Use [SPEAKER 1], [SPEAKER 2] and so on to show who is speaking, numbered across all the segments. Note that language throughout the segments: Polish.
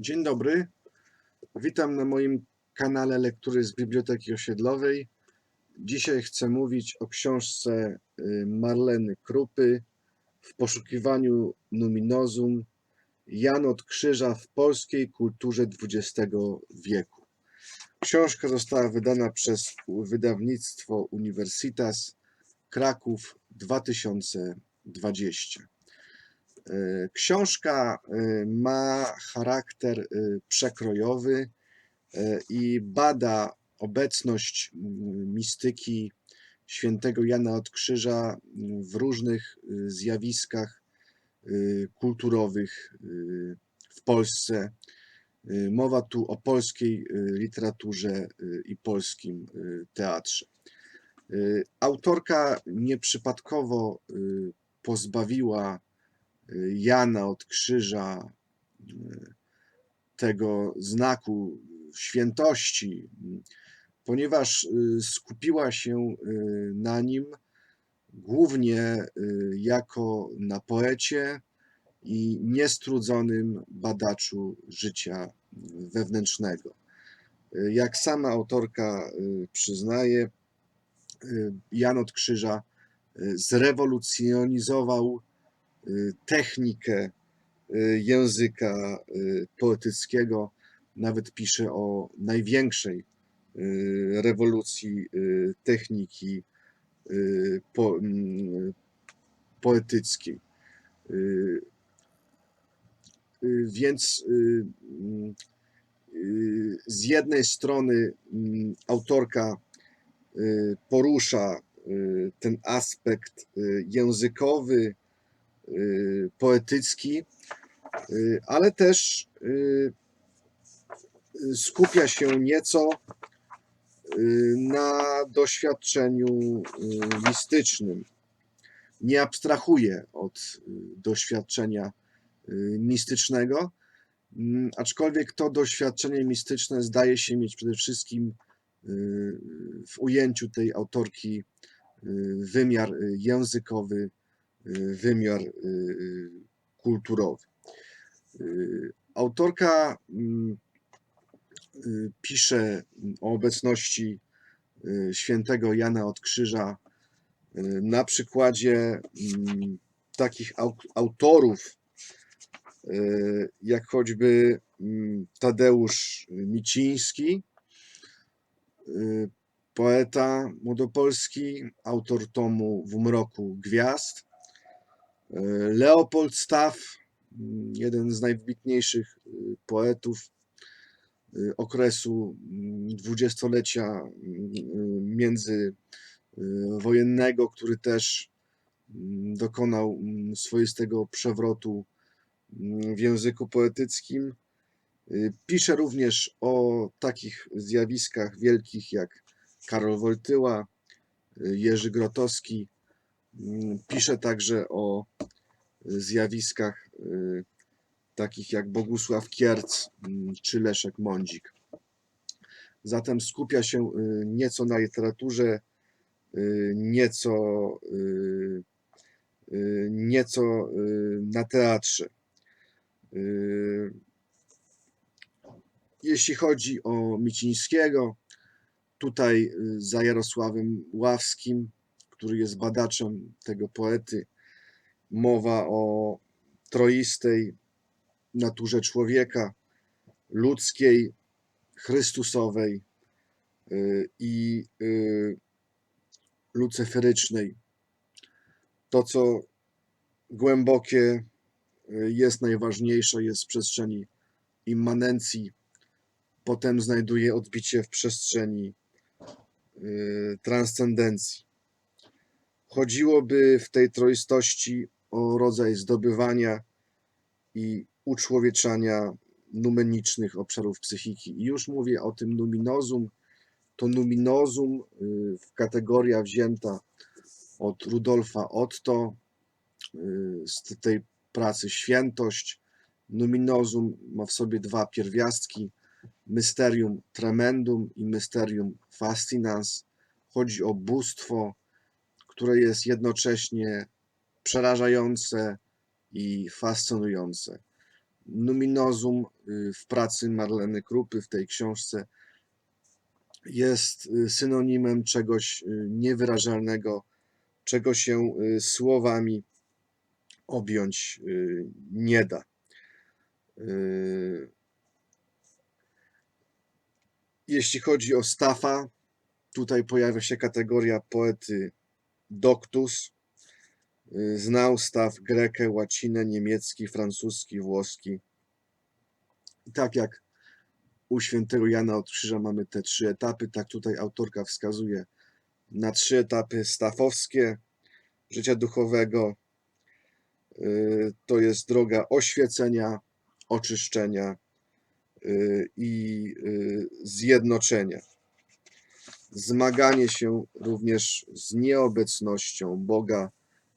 [SPEAKER 1] Dzień dobry. Witam na moim kanale Lektury z Biblioteki Osiedlowej. Dzisiaj chcę mówić o książce y, Marleny Krupy W poszukiwaniu numinozum Jan od Krzyża w polskiej kulturze XX wieku. Książka została wydana przez wydawnictwo Universitas Kraków 2020. E, Książka e, ma charakter e, przekrojowy i bada obecność mm, mistyki świętego Jana od Krzyża mm, w różnych zjawiskach kulturowych w Polsce. Mowa tu o polskiej literaturze i polskim teatrze. Autorka nieprzypadkowo pozbawiła Jana od krzyża, y, tego znaku świętości, ponieważ y, skupiła się y, na nim głównie jako na poecie i niestrudzonym badaczu życia wewnętrznego. Jak sama autorka przyznaje, Jan od Krzyża zrewolucjonizował technikę y, języka y, poetyckiego. Nawet pisze o największej y, rewolucji y, techniki y, po, mm, poetyckiej. Y, y, Więc y, y, z jednej strony mm, autorka y, porusza y, ten aspekt y, językowy, y, poetycki, y, ale też y, y, skupia się nieco y, na doświadczeniu y, mistycznym. Nie abstrahuje od y, doświadczenia y, mistycznego, mm, aczkolwiek to doświadczenie mistyczne zdaje się mieć przede wszystkim y, w ujęciu tej autorki y, wymiar y, językowy, y, wymiar y, y, kulturowy. Y, Autorka mm, pisze o obecności świętego Jana od Krzyża na przykładzie mm, takich au- autorów, jak choćby mm, Tadeusz Miciński, poeta młodopolski, autor tomu W mroku gwiazd, Leopold Staff, jeden z najwybitniejszych y, poetów y, okresu mm, dwudziestolecia mm, międzywojennego, który też mm, dokonał swoistego przewrotu w języku poetyckim. Y, Pisze również o takich zjawiskach wielkich jak Karol Wojtyła, y, Jerzy Grotowski. Mm, Pisze także o zjawiskach y, takich jak Bogusław Kierc mm, czy Leszek Mądzik. Zatem skupia się y, nieco na literaturze, y, nieco, y, y, nieco y, na teatrze. Y, Jeśli chodzi o Micińskiego, tutaj y, za Jarosławem Ławskim, który jest badaczem tego poety, mowa o troistej naturze człowieka, ludzkiej, chrystusowej y, i y, lucyferycznej. To, co głębokie y, jest najważniejsze, jest w przestrzeni immanencji, potem znajduje odbicie w przestrzeni transcendencji. Chodziłoby w tej troistości o rodzaj zdobywania i uczłowieczania numenicznych obszarów psychiki. I już mówię o tym numinozum. To numinozum, y, kategoria wzięta od Rudolfa Otto, y, z tej pracy Świętość. Numinozum ma w sobie dwa pierwiastki, mysterium tremendum i mysterium fascinans. Chodzi o bóstwo, które jest jednocześnie przerażające i fascynujące. Numinozum y, w pracy Marleny Krupy w tej książce jest y, synonimem czegoś y, niewyrażalnego, czego się słowami objąć nie da. Jeśli chodzi o Staffa, tutaj pojawia się kategoria poety doctus. Y, Znał Staff grekę, łacinę, niemiecki, francuski, włoski. I tak jak u świętego Jana od Krzyża mamy te trzy etapy, tak tutaj autorka wskazuje na trzy etapy stafowskie życia duchowego. Y, To jest droga oświecenia, oczyszczenia y, i zjednoczenia. Zmaganie się również z nieobecnością Boga,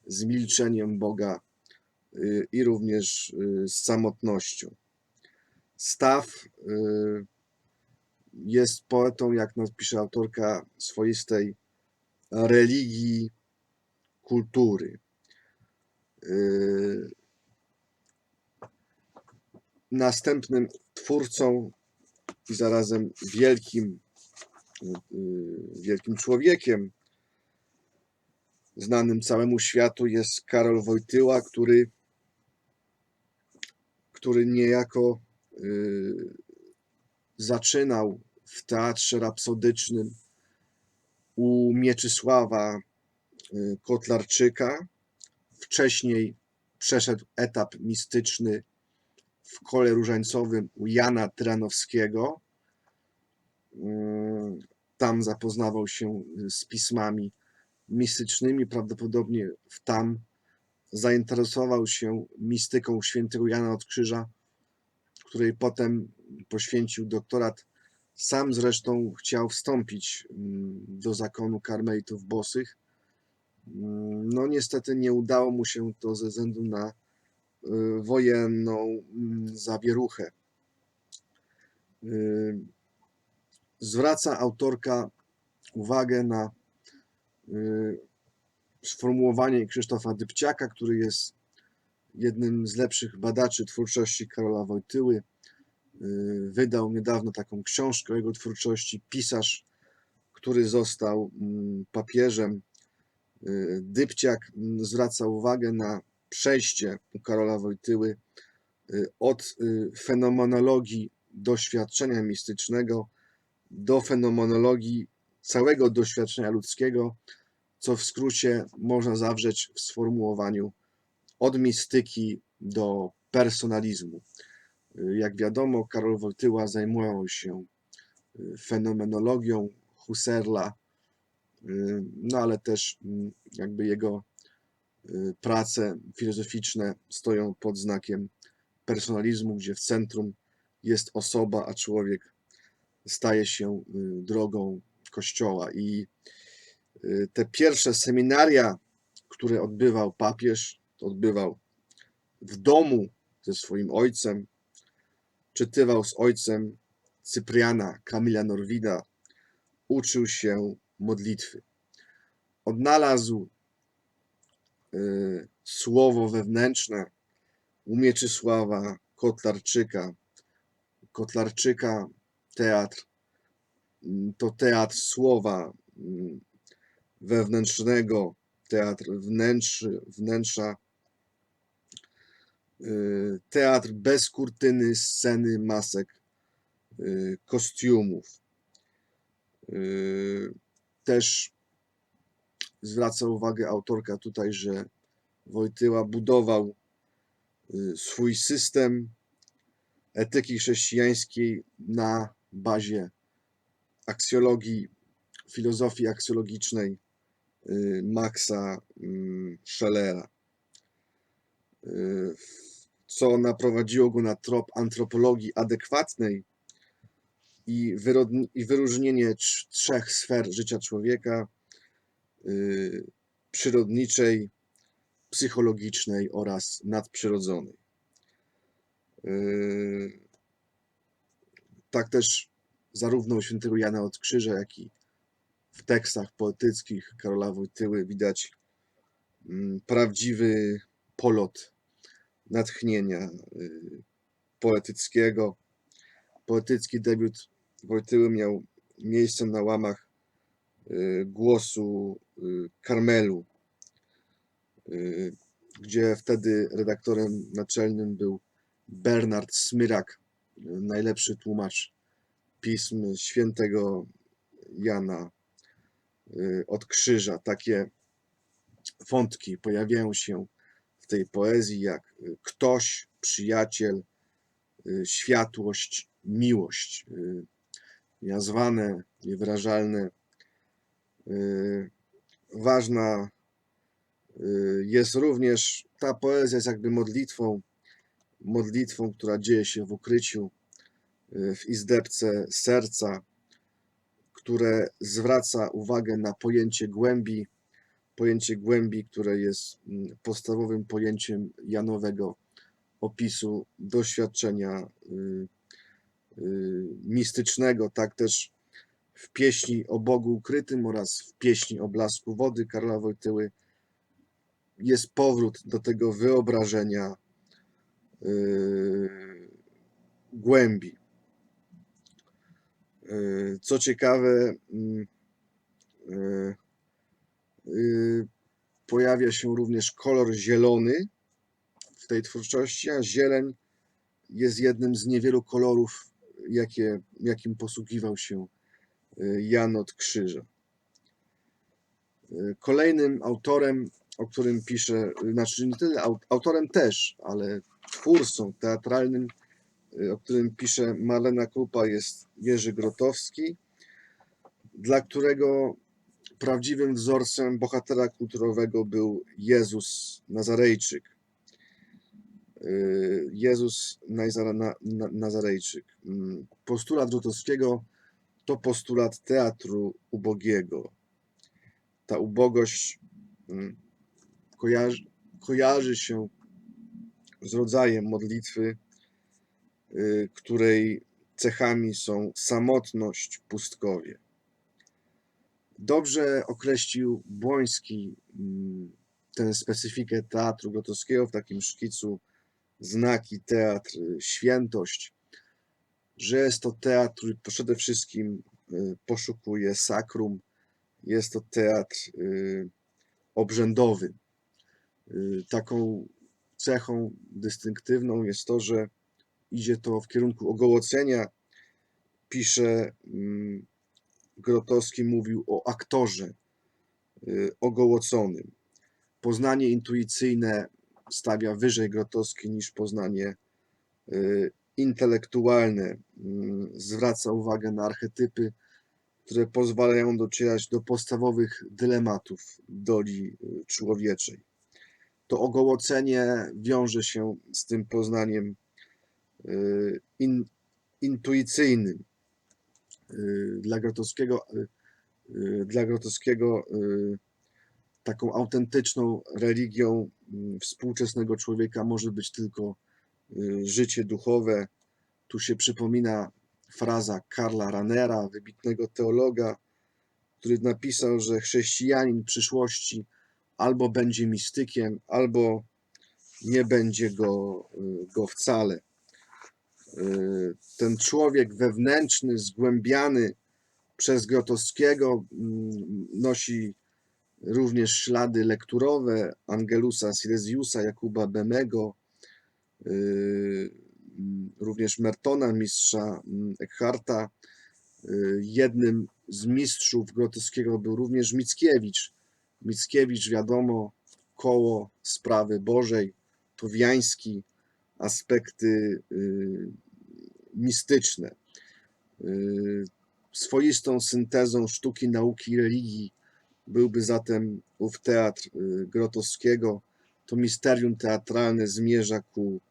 [SPEAKER 1] z milczeniem Boga y, i również y, z samotnością. Staw y, jest poetą, jak nas pisze autorka, swoistej religii, kultury. Następnym twórcą i zarazem wielkim, wielkim człowiekiem, znanym całemu światu, jest Karol Wojtyła, który, który niejako y, zaczynał w teatrze rapsodycznym u Mieczysława y, Kotlarczyka. Wcześniej przeszedł etap mistyczny w kole różańcowym u Jana Tyranowskiego. Tam zapoznawał się z pismami mistycznymi, prawdopodobnie w tam zainteresował się mistyką świętego Jana od Krzyża, której potem poświęcił doktorat. Sam zresztą chciał wstąpić mm, do zakonu karmelitów bosych. Mm, No niestety nie udało mu się to ze względu na y, wojenną mm, zawieruchę. Zwraca autorka uwagę na y, sformułowanie Krzysztofa Dybciaka, który jest jednym z lepszych badaczy twórczości Karola Wojtyły. Y, Wydał niedawno taką książkę o jego twórczości. Pisarz, który został mm, papieżem. Y, Dybciak mm, zwraca uwagę na przejście u Karola Wojtyły od fenomenologii doświadczenia mistycznego do fenomenologii całego doświadczenia ludzkiego, co w skrócie można zawrzeć w sformułowaniu od mistyki do personalizmu. Jak wiadomo, Karol Wojtyła zajmował się y, fenomenologią Husserla, y, no ale też mm, jakby jego y, prace filozoficzne stoją pod znakiem personalizmu, gdzie w centrum jest osoba, a człowiek staje się y, drogą Kościoła. I y, te pierwsze seminaria, które odbywał papież, odbywał w domu ze swoim ojcem, czytywał z ojcem Cypriana Kamila Norwida, uczył się modlitwy. Odnalazł y, słowo wewnętrzne u Mieczysława Kotlarczyka. Kotlarczyka teatr mm, to teatr słowa mm, wewnętrznego, teatr wnętrzy, wnętrza, y, teatr bez kurtyny, sceny, masek, y, kostiumów. Y, Też zwraca uwagę autorka tutaj, że Wojtyła budował swój system etyki chrześcijańskiej na bazie aksjologii, filozofii aksjologicznej y, Maxa mm, Schellera, y, co naprowadziło go na trop antropologii adekwatnej i, i wyróżnienie trz- trzech sfer życia człowieka y, przyrodniczej, psychologicznej oraz nadprzyrodzonej. Tak też zarówno u świętego Jana od Krzyża, jak i w tekstach poetyckich Karola Wojtyły widać mm, prawdziwy polot natchnienia, y, poetyckiego. Poetycki debiut Wojtyły miał miejsce na łamach y, głosu y, Karmelu, gdzie wtedy redaktorem naczelnym był Bernard Smyrak, najlepszy tłumacz pism świętego Jana y, od krzyża. Takie wątki pojawiają się w tej poezji jak y, ktoś, przyjaciel, y, światłość, miłość. Niazwane, niewyrażalne. Y, Ważna jest również ta poezja jest jakby modlitwą, modlitwą, która dzieje się w ukryciu, y, w izdebce serca, które zwraca uwagę na pojęcie głębi, pojęcie głębi, które jest mm, podstawowym pojęciem Janowego opisu doświadczenia y, y, mistycznego, tak też w pieśni o Bogu ukrytym oraz w pieśni o blasku wody Karla Wojtyły. Jest powrót do tego wyobrażenia głębi. Y, Co ciekawe, mm, y, y, pojawia się również kolor zielony w tej twórczości, a zieleń jest jednym z niewielu kolorów, jakie, jakim posługiwał się y, Jan od Krzyża. Y, Kolejnym autorem, o którym piszę, y, znaczy nie tyle au- autorem też, ale twórcą teatralnym, y, o którym pisze Marlena Krupa, jest Jerzy Grotowski, dla którego prawdziwym wzorcem bohatera kulturowego był Jezus Nazarejczyk. Y, Jezus Nazarejczyk. Mm, Postulat Grotowskiego to postulat teatru ubogiego. Ta ubogość mm, kojarzy, kojarzy się z rodzajem modlitwy, y, której cechami są samotność, pustkowie. Dobrze określił Błoński mm, tę specyfikę teatru gotowskiego w takim szkicu znaki teatr, y, świętość, że jest to teatr, który przede wszystkim y, poszukuje sakrum, jest to teatr obrzędowy. Y, Taką cechą dystynktywną jest to, że idzie to w kierunku ogołocenia. Pisze mm, Grotowski mówił o aktorze y, ogołoconym. Poznanie intuicyjne stawia wyżej Grotowski niż poznanie y, intelektualne. Mm, Zwraca uwagę na archetypy, które pozwalają docierać do podstawowych dylematów doli człowieczej. To ogołocenie wiąże się z tym poznaniem y, in, intuicyjnym. Y, Dla Grotowskiego, y, dla Grotowskiego taką autentyczną religią mm, współczesnego człowieka może być tylko życie duchowe. Tu się przypomina fraza Karla Ranera, wybitnego teologa, który napisał, że chrześcijanin przyszłości albo będzie mistykiem, albo nie będzie go, y, go wcale. Y, Ten człowiek wewnętrzny, zgłębiany przez Grotowskiego, mm, nosi również ślady lekturowe Angelusa Silesiusa, Jakuba Bemego, y, mm, również Mertona, mistrza mm, Eckharta. Jednym z mistrzów Grotowskiego był również Mickiewicz. Mickiewicz, wiadomo, koło sprawy Bożej, Towiański, aspekty y, mistyczne. Y, Swoistą syntezą sztuki, nauki i religii byłby zatem ów teatr y, Grotowskiego. To misterium teatralne zmierza ku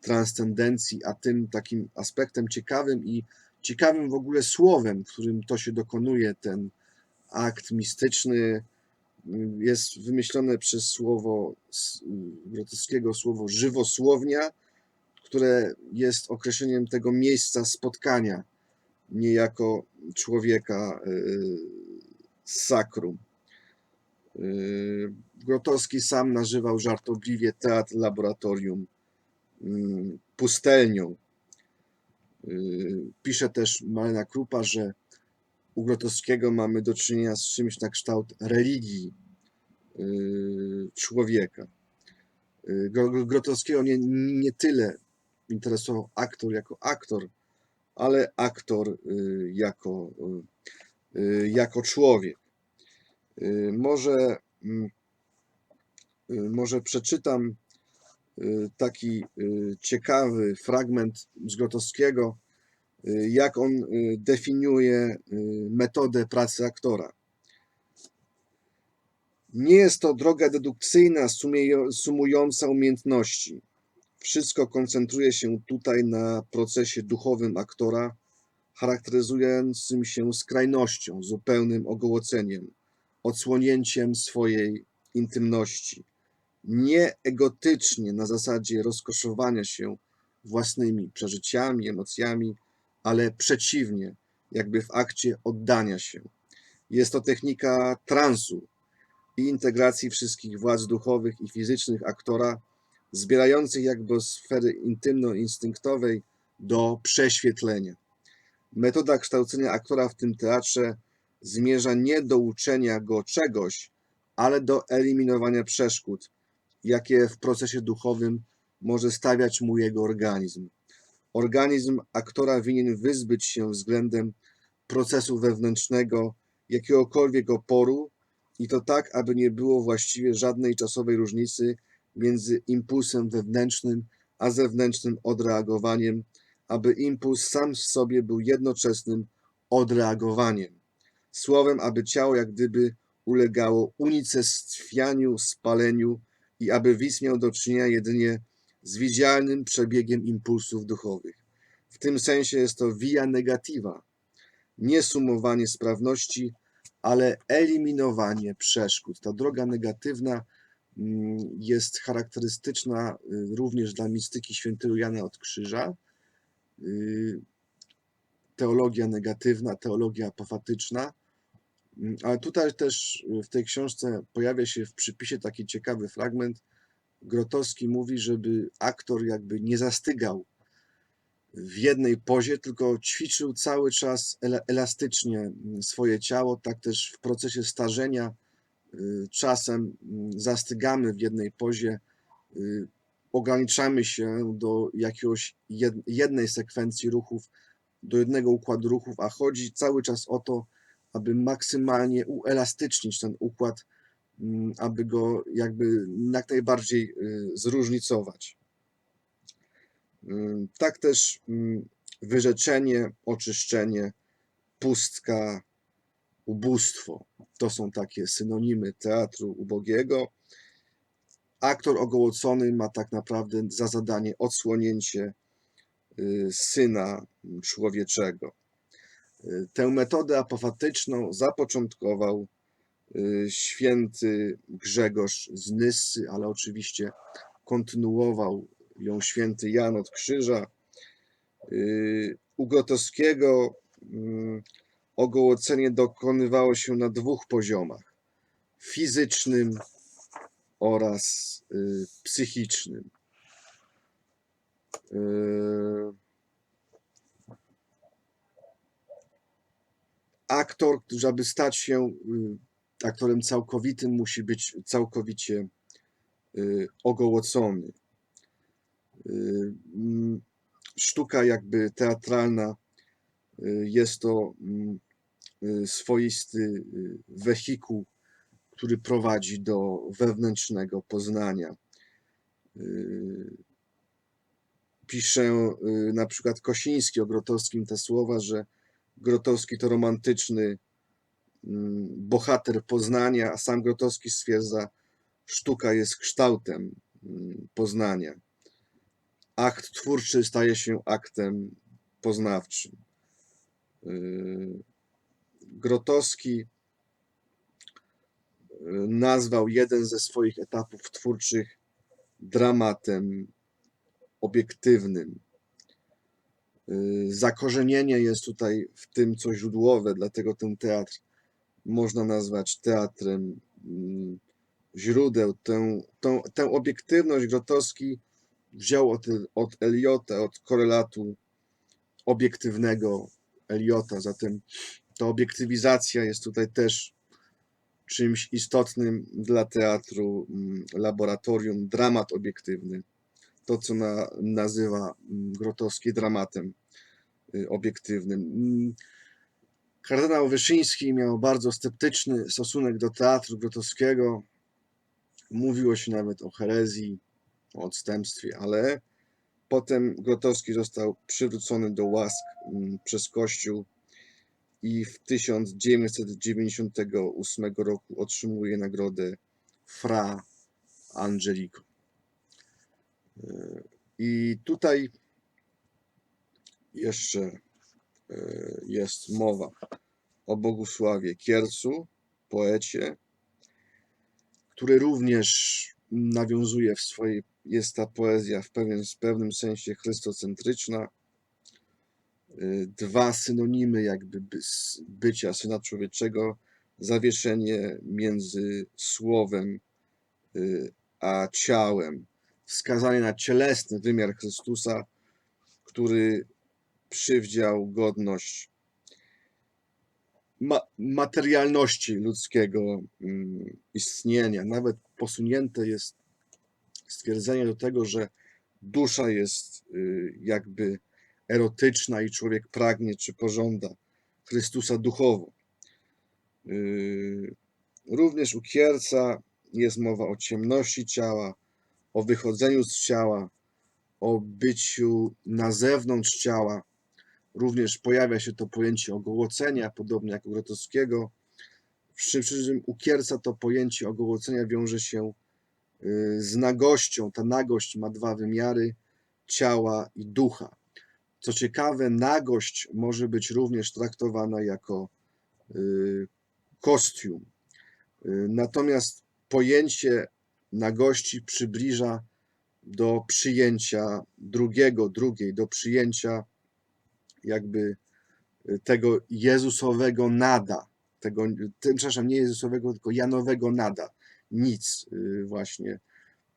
[SPEAKER 1] transcendencji, a tym takim aspektem ciekawym i ciekawym w ogóle słowem, w którym to się dokonuje, ten akt mistyczny, jest wymyślone przez słowo y, Grotowskiego, słowo żywosłownia, które jest określeniem tego miejsca spotkania niejako człowieka y, z sakrum. Y, Grotowski sam nazywał żartobliwie teatr laboratorium mm, pustelnią. Y, Pisze też Marina Krupa, że u Grotowskiego mamy do czynienia z czymś na kształt religii y, człowieka. Y, Gro- Gro- Grotowskiego nie, nie tyle interesował aktor jako aktor, ale aktor y, jako, jako człowiek. Może, mm, może przeczytam taki ciekawy fragment z Grotowskiego, jak on y, definiuje y, metodę pracy aktora. Nie jest to droga dedukcyjna sumująca umiejętności. Wszystko koncentruje się tutaj na procesie duchowym aktora, charakteryzującym się skrajnością, zupełnym ogołoceniem, odsłonięciem swojej intymności. Nie egotycznie na zasadzie rozkoszowania się własnymi przeżyciami, emocjami, ale przeciwnie, jakby w akcie oddania się. Jest to technika transu i integracji wszystkich władz duchowych i fizycznych aktora, zbierających jakby sfery intymno-instynktowej do prześwietlenia. Metoda kształcenia aktora w tym teatrze zmierza nie do uczenia go czegoś, ale do eliminowania przeszkód, jakie w procesie duchowym może stawiać mu jego organizm. Organizm aktora winien wyzbyć się względem procesu wewnętrznego jakiegokolwiek oporu i to tak, aby nie było właściwie żadnej czasowej różnicy między impulsem wewnętrznym a zewnętrznym odreagowaniem, aby impuls sam w sobie był jednoczesnym odreagowaniem. Słowem, aby ciało jak gdyby ulegało unicestwianiu, spaleniu i aby widz miał do czynienia jedynie z widzialnym przebiegiem impulsów duchowych. W tym sensie jest to via negativa, nie sumowanie sprawności, ale eliminowanie przeszkód. Ta droga negatywna mm, jest charakterystyczna y, również dla mistyki świętego Jana od Krzyża. Y, Teologia negatywna, teologia apofatyczna. Mm, Ale tutaj też w tej książce pojawia się w przypisie taki ciekawy fragment. Grotowski mówi, żeby aktor jakby nie zastygał w jednej pozie, tylko ćwiczył cały czas ela- elastycznie mm, swoje ciało. Tak też w procesie starzenia y, czasem mm, zastygamy w jednej pozie, y, ograniczamy się do jakiegoś jed- jednej sekwencji ruchów, do jednego układu ruchów, a chodzi cały czas o to, aby maksymalnie uelastycznić ten układ, aby go jakby jak najbardziej y, zróżnicować. Ym, Tak też ym, wyrzeczenie, oczyszczenie, pustka, ubóstwo to są takie synonimy teatru ubogiego. Aktor ogołocony ma tak naprawdę za zadanie odsłonięcie y, syna człowieczego. Y, Tę metodę apofatyczną zapoczątkował święty Grzegorz z Nyssy, ale oczywiście kontynuował ją święty Jan od Krzyża. Y, U Grotowskiego mm, ogołocenie dokonywało się na dwóch poziomach: fizycznym oraz y, psychicznym. Y, Aktor, aby stać się y, aktorem całkowitym, musi być całkowicie y, ogołocony. Y, Sztuka jakby teatralna y, jest to mm, swoisty wehikuł, który prowadzi do wewnętrznego poznania. Pisze y, na przykład Kosiński o Grotowskim te słowa, że Grotowski to romantyczny bohater poznania, a sam Grotowski stwierdza, sztuka jest kształtem mm, poznania. Akt twórczy staje się aktem poznawczym. Y, Grotowski y, nazwał jeden ze swoich etapów twórczych dramatem obiektywnym. Y, Zakorzenienie jest tutaj w tym co źródłowe, dlatego ten teatr można nazwać teatrem mm, źródeł. Tę, tę, tę obiektywność Grotowski wziął od, od Eliota, od korelatu obiektywnego Eliota, zatem ta obiektywizacja jest tutaj też czymś istotnym dla teatru, mm, laboratorium, dramat obiektywny. To, co na, nazywa mm, Grotowski dramatem y, obiektywnym. Kardynał Wyszyński miał bardzo sceptyczny stosunek do teatru grotowskiego. Mówiło się nawet o herezji, o odstępstwie, ale potem Grotowski został przywrócony do łask mm, przez Kościół i w 1998 roku otrzymuje nagrodę Fra Angelico. Y, I tutaj jeszcze jest mowa o Bogusławie Kiercu, poecie, który również nawiązuje w swojej, jest ta poezja w pewien, w pewnym sensie chrystocentryczna. Y, Dwa synonimy jakby bycia Syna Człowieczego, zawieszenie między słowem y, a ciałem, wskazanie na cielesny wymiar Chrystusa, który przywdział godność ma- materialności ludzkiego mm, istnienia. Nawet posunięte jest stwierdzenie do tego, że dusza jest y, jakby erotyczna i człowiek pragnie czy pożąda Chrystusa duchowo. Y, Również u Kierca jest mowa o ciemności ciała, o wychodzeniu z ciała, o byciu na zewnątrz ciała. Również pojawia się to pojęcie ogołocenia, podobnie jak u Grotowskiego. Przy czym u Kierca to pojęcie ogołocenia wiąże się y, z nagością. Ta nagość ma dwa wymiary ciała i ducha. Co ciekawe, nagość może być również traktowana jako y, kostium. Y, Natomiast pojęcie nagości przybliża do przyjęcia drugiego, drugiej, do przyjęcia jakby y, tego Jezusowego nada, tego, tym, przepraszam, nie Jezusowego, tylko Janowego nada, nic y, właśnie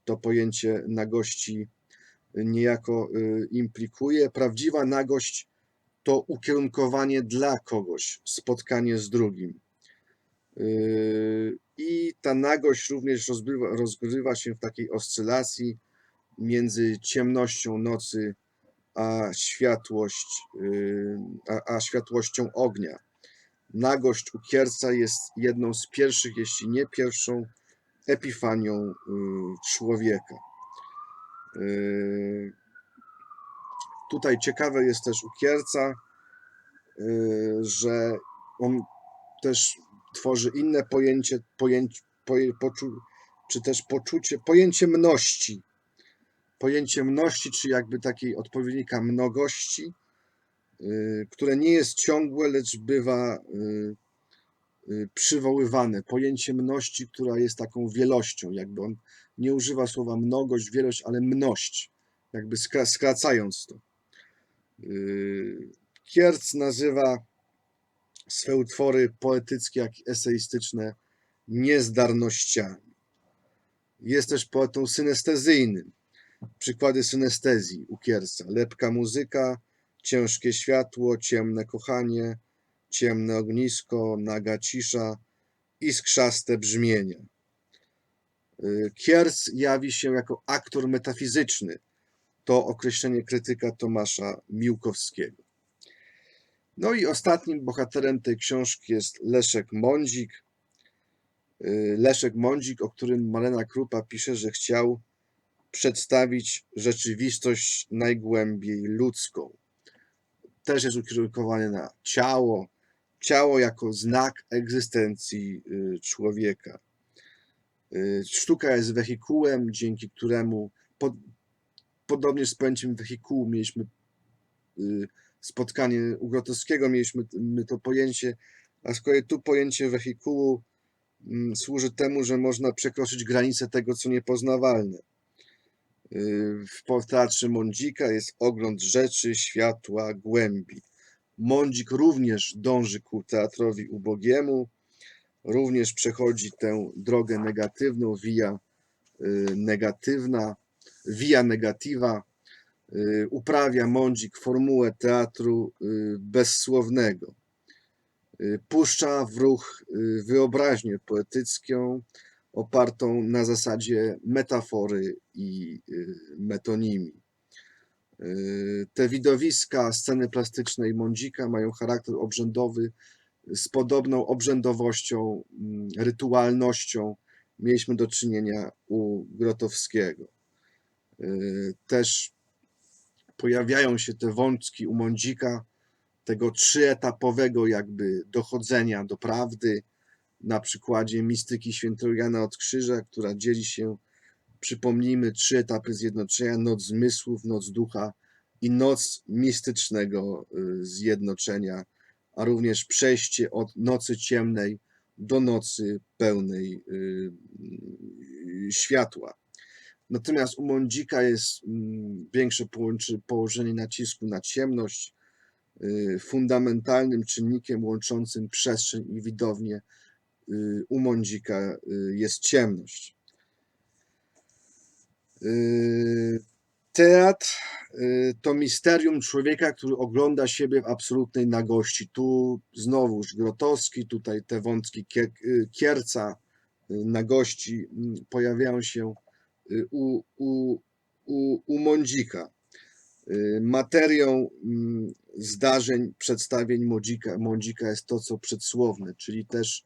[SPEAKER 1] to pojęcie nagości niejako y, implikuje. Prawdziwa nagość to ukierunkowanie dla kogoś, spotkanie z drugim. I ta nagość również rozgrywa, rozgrywa się w takiej oscylacji między ciemnością nocy a światłość, yy, a, a światłością ognia. Nagość u Kierca jest jedną z pierwszych, jeśli nie pierwszą, epifanią yy, człowieka. Yy, Tutaj ciekawe jest też u Kierca, yy, że on też tworzy inne pojęcie, pojęcie poje, poczu, czy też poczucie, pojęcie mności. Pojęcie mności, czy jakby takiej odpowiednika mnogości, yy, które nie jest ciągłe, lecz bywa yy, yy, przywoływane. Pojęcie mności, która jest taką wielością, jakby on nie używa słowa mnogość, wielość, ale mność, jakby skra- skracając to. Kierc nazywa swe utwory poetyckie, jak i eseistyczne niezdarnościami. Jest też poetą synestezyjnym. Przykłady synestezji u Kierca. Lepka muzyka, ciężkie światło, ciemne kochanie, ciemne ognisko, naga cisza, iskrzaste brzmienia. Yy, Kierc jawi się jako aktor metafizyczny. To określenie krytyka Tomasza Miłkowskiego. No i ostatnim bohaterem tej książki jest Leszek Mądzik. Yy, Leszek Mądzik, o którym Malena Krupa pisze, że chciał przedstawić rzeczywistość najgłębiej ludzką. Też jest ukierunkowany na ciało, ciało jako znak egzystencji yy, człowieka. Yy, Sztuka jest wehikułem, dzięki któremu, pod, podobnie z pojęciem wehikułu, mieliśmy yy, spotkanie u Grotowskiego, mieliśmy my to pojęcie, a z kolei tu pojęcie wehikułu mm, służy temu, że można przekroczyć granice tego, co niepoznawalne. Yy, W po- teatrze Mądzika jest ogląd rzeczy, światła, głębi. Mądzik również dąży ku teatrowi ubogiemu, również przechodzi tę drogę negatywną, via yy, negatywna, via negativa, y, uprawia Mądzik formułę teatru y, bezsłownego. Y, Puszcza w ruch y, wyobraźnię poetycką opartą na zasadzie metafory i y, metonimii. Y, Te widowiska sceny plastycznej Mądzika mają charakter obrzędowy z podobną obrzędowością, mm, rytualnością mieliśmy do czynienia u Grotowskiego. Y, Też pojawiają się te wątki u Mądzika, tego trzyetapowego jakby dochodzenia do prawdy, na przykładzie mistyki świętego Jana od Krzyża, która dzieli się, przypomnijmy, trzy etapy zjednoczenia, noc zmysłów, noc ducha i noc mistycznego y, zjednoczenia, a również przejście od nocy ciemnej do nocy pełnej y, y, światła. Natomiast u Mądzika jest mm, większe położenie nacisku na ciemność, fundamentalnym czynnikiem łączącym przestrzeń i widownię u Mądzika jest ciemność. Y, Teatr y, to misterium człowieka, który ogląda siebie w absolutnej nagości. Tu znowuż Grotowski, tutaj te wątki kie- y, Kierca, nagości mm, pojawiają się u, u, u, u Mądzika. Materią mm, zdarzeń, przedstawień Mądzika, Mądzika jest to, co przedsłowne, czyli też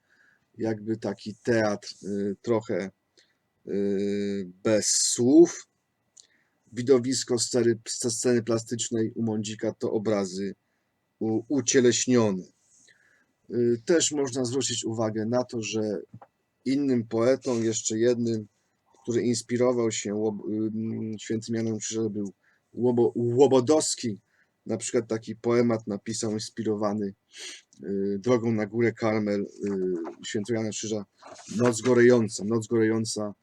[SPEAKER 1] jakby taki teatr trochę bez słów. Widowisko sceny, sceny plastycznej u Mądzika to obrazy ucieleśnione. Y, Też można zwrócić uwagę na to, że innym poetą, jeszcze jednym, który inspirował się ym, świętym Janem Krzyżem był Łobo, Łobodowski. Na przykład taki poemat napisał inspirowany drogą na górę Karmel świętego Jana Krzyża Noc Gorejąca, Noc Gorejąca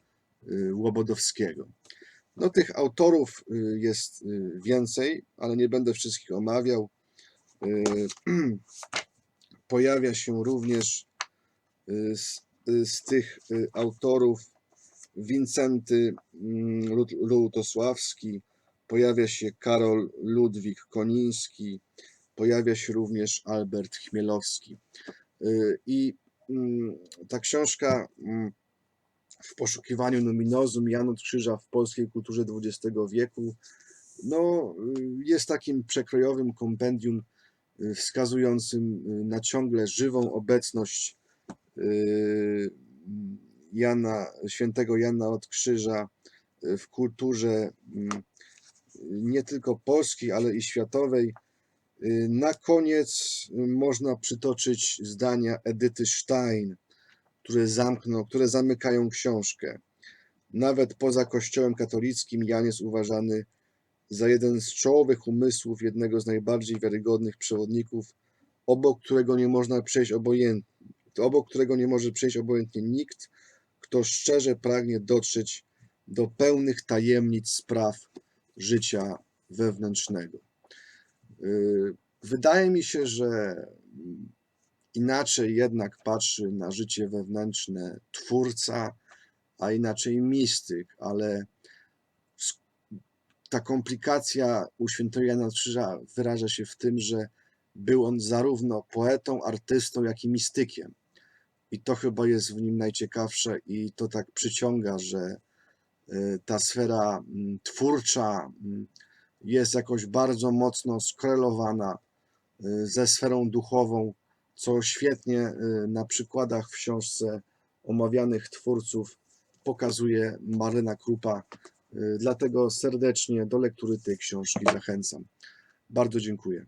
[SPEAKER 1] Łobodowskiego. No tych autorów y, jest y, więcej, ale nie będę wszystkich omawiał. Y, Pojawia się również y, z, y, z tych y, autorów Wincenty mm, Lut- Lutosławski, pojawia się Karol Ludwik Koniński, pojawia się również Albert Chmielowski. Y, I mm, ta książka mm, w poszukiwaniu numinozum od Krzyża w polskiej kulturze XX wieku no, y, jest takim przekrojowym kompendium y, wskazującym y, na ciągle żywą obecność Jana, świętego Jana od Krzyża w kulturze nie tylko polskiej, ale i światowej. Na koniec można przytoczyć zdania Edyty Stein, które zamkną, które zamykają książkę. Nawet poza Kościołem katolickim Jan jest uważany za jeden z czołowych umysłów jednego z najbardziej wiarygodnych przewodników, obok którego nie można przejść obojętnie, obok którego nie może przejść obojętnie nikt, kto szczerze pragnie dotrzeć do pełnych tajemnic spraw życia wewnętrznego. Y, Wydaje mi się, że inaczej jednak patrzy na życie wewnętrzne twórca, a inaczej mistyk, ale ta komplikacja u świętego Jana Krzyża wyraża się w tym, że był on zarówno poetą, artystą, jak i mistykiem. I to chyba jest w nim najciekawsze i to tak przyciąga, że y, ta sfera mm, twórcza mm, jest jakoś bardzo mocno skorelowana y, ze sferą duchową, co świetnie y, na przykładach w książce omawianych twórców pokazuje Maryna Krupa. Y, Dlatego serdecznie do lektury tej książki zachęcam. Bardzo dziękuję.